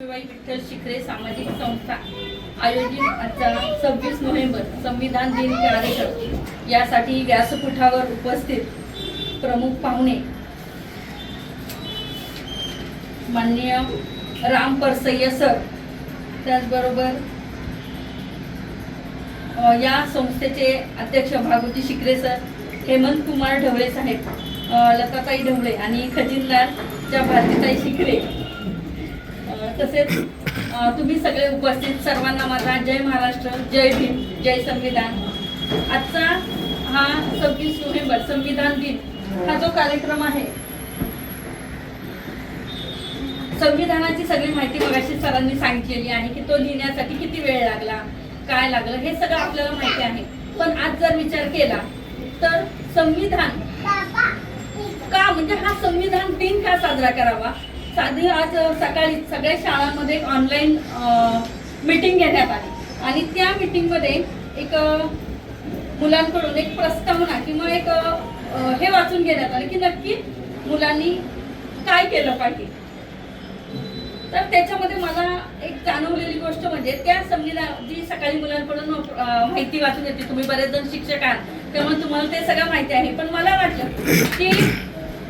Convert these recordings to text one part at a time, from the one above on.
शिवाई विठ्ठल शिखरे सामाजिक संस्था आयोजित आजचा सव्वीस नोव्हेंबर संविधान दिन कार्यक्रम. यासाठी व्यासपीठावर उपस्थित प्रमुख पाहुणे माननीय राम परसय्य सर. त्याचबरोबर या संस्थेचे अध्यक्ष भागवती शिकरे सर हेमंत कुमार ढवळे साहेब लताताई ढवळे आणि खजिनदार भारतीताई शिखरे. तसेच तुम्ही सगळे उपस्थित सर्वांना माझा जय महाराष्ट्र जय भीम जय संविधान. आजचा हा सव्वीस नोव्हेंबर संविधान दिन हा जो कार्यक्रम आहे संविधानाची सगळी माहिती मगाशी सरांनी सांगितलेली आहे की तो लिहिण्यासाठी किती वेळ लागला काय लागलं हे सगळं आपल्याला माहिती आहे. पण आज जर विचार केला तर संविधान का म्हणजे हा संविधान दिन का साजरा करावा? साधी आज सकाळी सगळ्या शाळांमध्ये ऑनलाईन मीटिंग घेण्यात आली. आणि त्या मीटिंगमध्ये एक मुलांकडून एक प्रस्तावना किंवा एक हे वाचून घेण्यात आलं की नक्की मुलांनी काय केलं पाहिजे. तर त्याच्यामध्ये मला एक जाणवलेली गोष्ट म्हणजे त्या संविधान जी सकाळी मुलांकडून माहिती वाचून येते तुम्ही बरेच जण शिक्षक आहात त्यामुळे तुम्हाला ते सगळं माहिती आहे. पण मला वाटलं की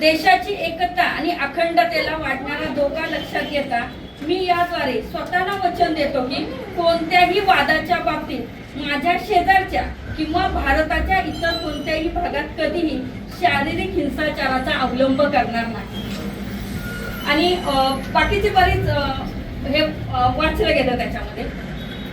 देशाची एकता आणि अखंडतेला वाढणारा धोका लक्षात घेता मी याद्वारे स्वतःला वचन देतो की कोणत्याही वादाच्या बाबतीत माझ्या शेजारच्या किंवा भारताच्या इतर कोणत्याही भागात कधीही शारीरिक हिंसाचाराचा अवलंब करणार नाही. आणि बाकीचे बरेच हे वाचलं गेलं त्याच्यामध्ये.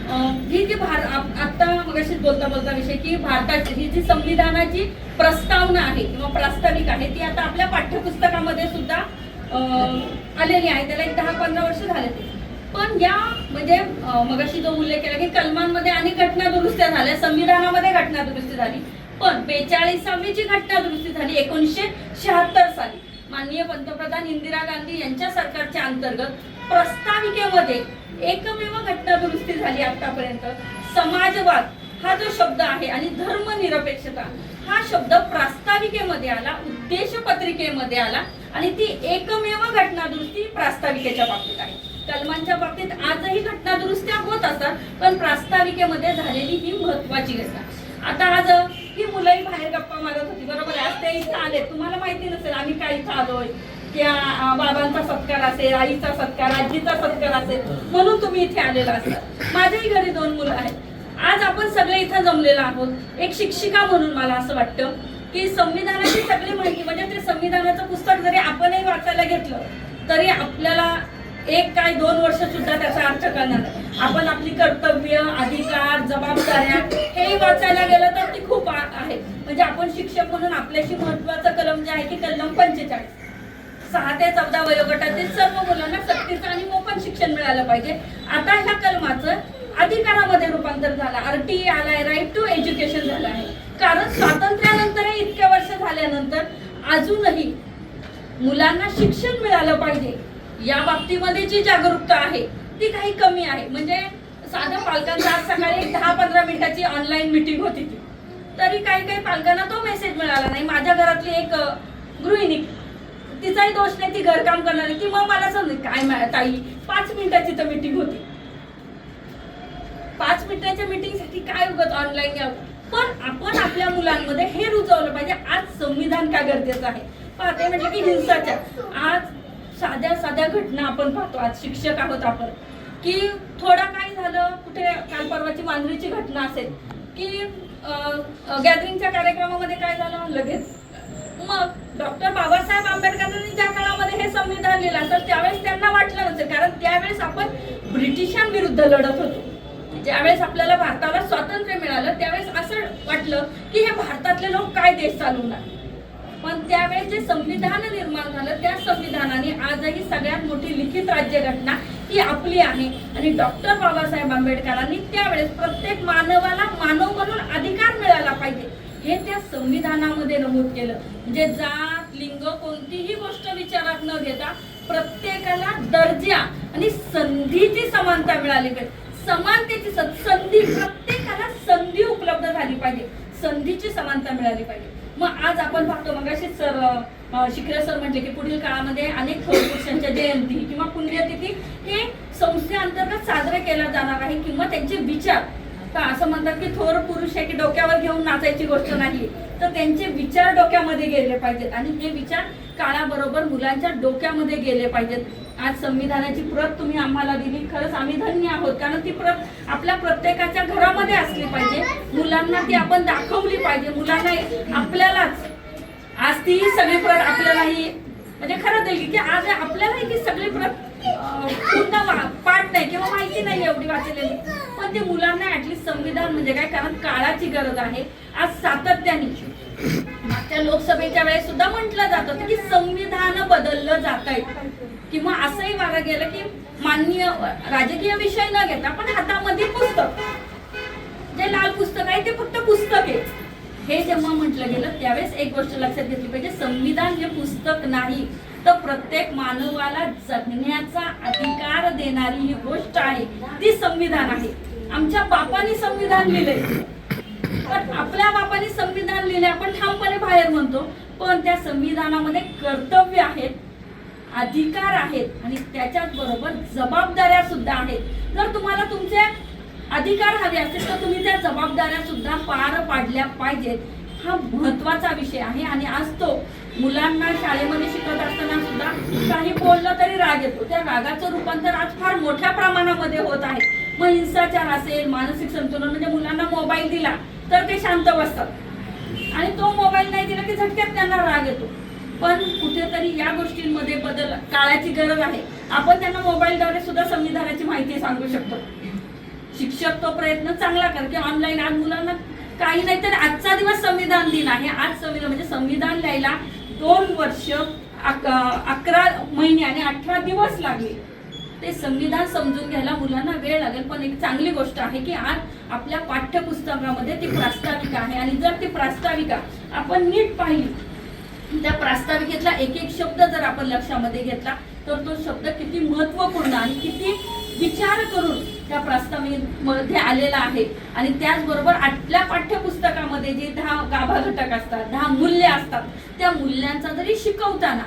ही जी भार आता मगाशीच बोलता बोलता विषय की भारताची ही जी संविधानाची प्रस्तावना आहे किंवा प्रास्ताविक आहे ती आता आपल्या पाठ्यपुस्तकामध्ये सुद्धा आलेली आहे. त्याला एक दहा पंधरा वर्ष झाले ते. पण या म्हणजे मगाशी जो उल्लेख केला की कलमांमध्ये अनेक घटना दुरुस्त्या झाल्या संविधानामध्ये घटना दुरुस्ती झाली. पण बेचाळीसावी जी घटना दुरुस्ती झाली एकोणीसशे शहात्तर साली माननीय पंतप्रधान इंदिरा गांधी यांच्या सरकारच्या अंतर्गत प्रस्ताविकेमध्ये एकमेव घटना दुरुस्ती झाली आतापर्यंत. समाजवाद हा जो शब्द आहे आणि धर्मनिरपेक्षता हा शब्द प्रास्ताविकेमध्ये आला उद्देश पत्रिकेमध्ये आला आणि ती एकमेव घटना दुरुस्ती प्रास्ताविकेच्या बाबतीत आहे. कलमांच्या बाबतीत आजही घटना दुरुस्त्या होत असतात पण प्रास्ताविकेमध्ये झालेली ही महत्वाची घटना. आता आज ही मुलंही बाहेर गप्पा मारत होती बरोबर आहे? आज ते इथं आले तुम्हाला माहिती नसेल आम्ही काय इथं आलोय? आ, बाबांचा सत्कार असेल आईचा सत्कार आजीचा सत्कार असेल म्हणून तुम्ही इथे आलेला असतात माझ्याही घरी दोन मुलं आहेत. आज आपण सगळे इथं जमलेलो आहोत. एक शिक्षिका म्हणून मला असं वाटतं की संविधानाची सगळी माहिती म्हणजे ते संविधानाचं पुस्तक जरी आपणही वाचायला घेतलं तरी आपल्याला एक काय दोन वर्ष सुद्धा त्याचा अर्थ करणार. आपण आपली कर्तव्य अधिकार जबाबदाऱ्या हे वाचायला गेलं तर ती खूप आहे. म्हणजे आपण शिक्षक म्हणून आपल्याशी महत्वाचं कलम जे आहे की कलम पंचेचाळीस सहा ते चौदा वयोगटातील सर्व मुलांना सक्तीचं आणि मोफत शिक्षण मिळालं पाहिजे. आता ह्या कलमाचं अधिकारामध्ये रूपांतर झालं. आरटीई आलाय राईट टू एज्युकेशन झालं आहे. कारण स्वातंत्र्यानंतर इतक्या वर्ष झाल्यानंतर अजूनही मुलांना शिक्षण मिळालं पाहिजे. या बाबतीमध्ये जी जागरूकता आहे ती काही कमी आहे. म्हणजे साध्या पालकांचा आज सकाळी एक दहा पंधरा मिनिटाची ऑनलाईन मिटिंग होती ती. तरी काही काही पालकांना तो मेसेज मिळाला नाही. माझ्या घरातली एक गृहिणी तिचाही दोष नाही ती घरकाम करणार. ती मग मला समज काय ताई पाच मिनिटाची तर मिटिंग होती. पाच मिनिटाच्या मीटिंगसाठी काय उगत ऑनलाईन घ्यावं पण आपण आपल्या मुलांमध्ये हे रुजवलं पाहिजे आज संविधान काय गरजेचं आहे? पाहते म्हणजे की हिंसाचार. आज साध्या साध्या घटना आपण पाहतो. आज शिक्षक आहोत आपण. की थोडा काय झालं कुठे काल परवाची मांजरीची घटना असेल की गॅदरिंगच्या कार्यक्रमामध्ये काय झालं? लगेच. मग डॉक्टर बाबासाहेब आंबेडकरांनी ज्या काळामध्ये हे संविधान लिहिलं तर त्यावेळेस त्यांना वाटलं नसेल कारण त्यावेळेस आपण ब्रिटिशांविरुद्ध लढत होतो. ज्यावेळेस आपल्याला भारताला स्वातंत्र्य मिळालं त्यावेळेस असं वाटलं की हे भारतातले लोक काय देश चालवणार? पण त्यावेळेस जे संविधान निर्माण झालं त्या संविधानाने आजही सगळ्यात मोठी लिखित राज्यघटना ही आपली आहे. आणि डॉक्टर बाबासाहेब आंबेडकरांनी त्यावेळेस प्रत्येक मानवाला मानव म्हणून अधिकार मिळाला पाहिजे. हे त्या संविधानामध्ये नमूद केलं. म्हणजे जा लिंग कोणतीही गोष्ट विचारात न घेता प्रत्येकाला दर्जा आणि संधीची समानता मिळाली पाहिजे. समानतेची संधी प्रत्येकाला संधी उपलब्ध झाली पाहिजे. संधीची समानता मिळाली पाहिजे. मग आज आपण पाहतो मगाशी सर अं, शिखरे सर म्हटले की पुढील काळामध्ये अनेक थोर पुरुषांच्या जयंती किंवा पुण्यतिथी हे संस्थेअंतर्गत साजरे केला जाणार आहे किंवा त्यांचे विचार. का असं म्हणतात की थोर पुरुष आहे की डोक्यावर घेऊन नाचायची गोष्ट नाही. तर त्यांचे विचार डोक्यामध्ये गेले पाहिजेत. आणि हे विचार काळाबरोबर मुलांच्या डोक्यामध्ये गेले पाहिजेत. आज संविधानाची प्रत तुम्ही आम्हाला दिली. खरंच आम्ही धन्य आहोत. कारण ती प्रत आपल्या प्रत्येकाच्या घरामध्ये असली पाहिजे. मुलांना ती आपण दाखवली पाहिजे. मुलांना आपल्यालाच. आज ती सगळी प्रत आपल्यालाही म्हणजे खरं देईल की आज आपल्यालाही ती सगळी प्रत पूर्ण वा- पाठ किंवा माहिती नाही एवढी वाचलेली. पण ते मुलांना ऍटलीस्ट संविधान म्हणजे काय? कारण काळाची गरज आहे. आज सातत्याने मागच्या लोकसभेच्या वेळेस सुद्धा म्हटलं जात होतं की संविधान बदललं जात आहे किंवा असंही वागा गेलं की माननीय राजकीय विषय न घेता पण हातामध्ये पुस्तक. जे लाल पुस्तक आहे ते फक्त पुस्तक आहे. हे जेव्हा म्हटलं गेलं त्यावेळेस एक गोष्ट लक्षात घेतली पाहिजे संविधान हे पुस्तक नाही. तर प्रत्येक मानवाला जगण्याचा अधिकार देणारी ही गोष्ट आहे. ती संविधान आहे. आमच्या बापाने संविधान लिहिले पण आपल्या बापाने संविधान लिहिले आपण ठामपणे बाहेर म्हणतो पण त्या संविधानामध्ये कर्तव्य आहेत अधिकार आहेत आणि त्याच्याच बरोबर जबाबदाऱ्या सुद्धा आहेत. जर तुम्हाला तुमचे अधिकार हवे असतील तर तुम्ही त्या जबाबदाऱ्या सुद्धा पार पाडल्या पाहिजेत. हा महत्त्वाचा विषय आहे आणि आज तो मुलांना शाळेमध्ये शिकत असताना सुद्धा काही बोललं तरी राग येतो. त्या रागाचं रूपांतर आज फार मोठ्या प्रमाणामध्ये होत आहे. मग हिंसाचार असेल मानसिक संतुलन म्हणजे मुलांना मोबाईल दिला तर ते शांत बसतात. आणि तो मोबाईल नाही दिला की झटक्यात त्यांना राग येतो. पण कुठेतरी या गोष्टींमध्ये बदल काळाची गरज आहे. आपण त्यांना मोबाईलद्वारे सुद्धा संविधानाची माहिती सांगू शकतो. शिक्षक तो प्रयत्न चांगला कर की ऑनलाईन आज मुलांना काही नाही तर आजचा दिवस संविधान दिन आहे. आज संविधान म्हणजे संविधान लिहायला दोन वर्ष अकरा महिने आणि अठरा दिवस लागले. ते संविधान समजून घ्यायला मुलांना वेळ लागेल पण एक चांगली गोष्ट आहे की आज आपल्या पाठ्यपुस्तकामध्ये ती प्रास्ताविका आहे आणि जर ती प्रास्ताविका आपण नीट पाहिली त्या प्रास्ताविकेतला एक एक शब्द जर आपण लक्षामध्ये घेतला तर तो शब्द किती महत्त्वपूर्ण आणि किती विचार करून त्या प्रस्ताविकेमध्ये आलेला आहे. आणि त्याचबरोबर आपल्या पाठ्य गाभा घटक असतात दहा मूल्य असतात. त्या मूल्यांचा जरी शिकवताना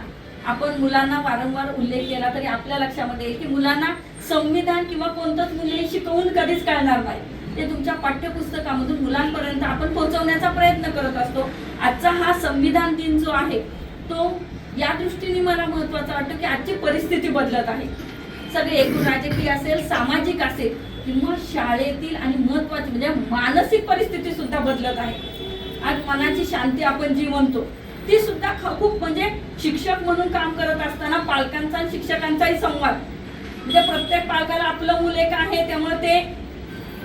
आपण मुलांना वारंवार उल्लेख केला तरी आपल्या लक्षामध्ये येईल की मुलांना संविधान किंवा कोणतंच मूल्य शिकवून कधीच कळणार नाही. ते तुमच्या पाठ्यपुस्तकामधून मुलांपर्यंत आपण पोहोचवण्याचा प्रयत्न करत असतो. आजचा हा संविधान दिन जो आहे तो या दृष्टीने मला महत्त्वाचा वाटतो की आजची परिस्थिती बदलत आहे. सगळे एकूण राजकीय असेल सामाजिक असेल किंवा शाळेतील आणि महत्वाची म्हणजे मानसिक परिस्थिती सुद्धा बदलत आहे. आज मनाची शांती आपण जी म्हणतो ती सुद्धा ख- खूप म्हणजे शिक्षक म्हणून काम करत असताना पालकांचा आणि शिक्षकांचाही संवाद. म्हणजे प्रत्येक पालकाला आपलं मूल एक आहे त्यामुळे ते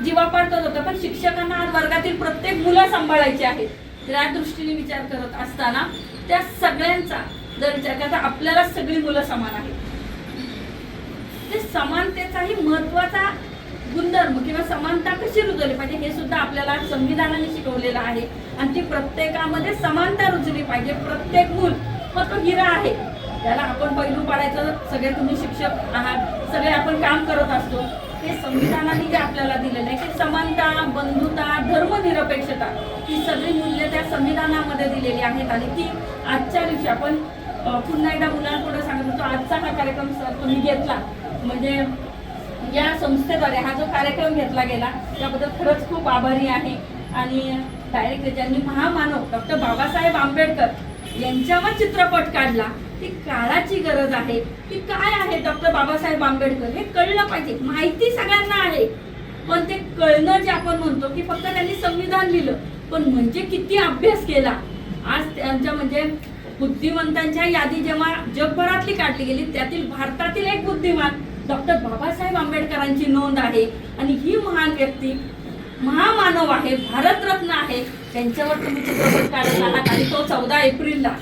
जीवापाडतच होतं. पण शिक्षकांना आज वर्गातील प्रत्येक मुलं सांभाळायची आहेत त्या दृष्टीने विचार करत असताना त्या सगळ्यांचा जर विचार करता आपल्याला सगळी मुलं समान आहेत. ते समानतेचाही महत्त्वाचा गुणधर्म किंवा समानता कशी रुजवली पाहिजे हे सुद्धा आपल्याला संविधानाने शिकवलेलं आहे. आणि ती प्रत्येकामध्ये समानता रुजली पाहिजे. प्रत्येक मूल मग तो हिरा आहे. त्याला आपण पैलू पाडायचं सगळे तुम्ही शिक्षक आहात. सगळे आपण काम करत असतो. हे संविधानाने जे आपल्याला दिलेलं आहे की समानता बंधुता धर्मनिरपेक्षता ही सगळी मूल्य त्या संविधानामध्ये दिलेली आहेत. आणि ती आजच्या दिवशी आपण पुन्हा एकदा मुलांपुढे सांगत होतो आजचा हा कार्यक्रम सर तुम्ही घेतला. म्हणजे या संस्थेद्वारे हा जो कार्यक्रम घेतला गेला त्याबद्दल खरंच खूप आभारी आहे. आणि डायरेक्ट ज्यांनी महामानव डॉक्टर बाबासाहेब आंबेडकर यांच्यावर चित्रपट काढला ती काळाची गरज आहे. की काय आहे डॉक्टर बाबासाहेब आंबेडकर? हे कळलं पाहिजे. माहिती सगळ्यांना आहे. पण ते कळणं जे आपण म्हणतो की फक्त त्यांनी संविधान लिहिलं पण म्हणजे किती अभ्यास केला? आज त्यांच्या म्हणजे बुद्धिमंतांच्या यादी जेव्हा जगभरातली काढली गेली त्यातील भारतातील एक बुद्धिमान डॉक्टर बाबासाहेब आंबेडकरांची नोंद आहे. आणि ही महान व्यक्ती महामानव आहे भारतरत्न आहे. त्यांच्यावर तुम्ही चित्रपट काढत आहात. आणि तो चौदा एप्रिलला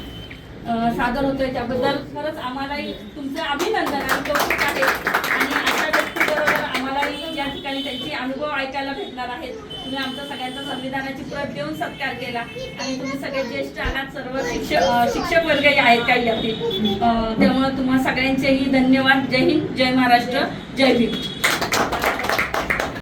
सादर होतोय. त्याबद्दल खरंच आम्हालाही तुमचं अभिनंदन. आणि कौतुक आहे आणि अशा व्यक्तीबरोबर आम्हालाही या ठिकाणी त्यांचे अनुभव ऐकायला भेटणार आहेत तुम्ही आमचा सगळ्यांचा संविधानाची प्रत देऊन सत्कार केला. आणि तुम्ही सगळे ज्येष्ठ आहात सर्व शिक्षक शिक्षक वर्गही आहेत काही यातील त्यामुळे तुम्हा सगळ्यांचेही धन्यवाद. जय हिंद जय महाराष्ट्र जय भीम.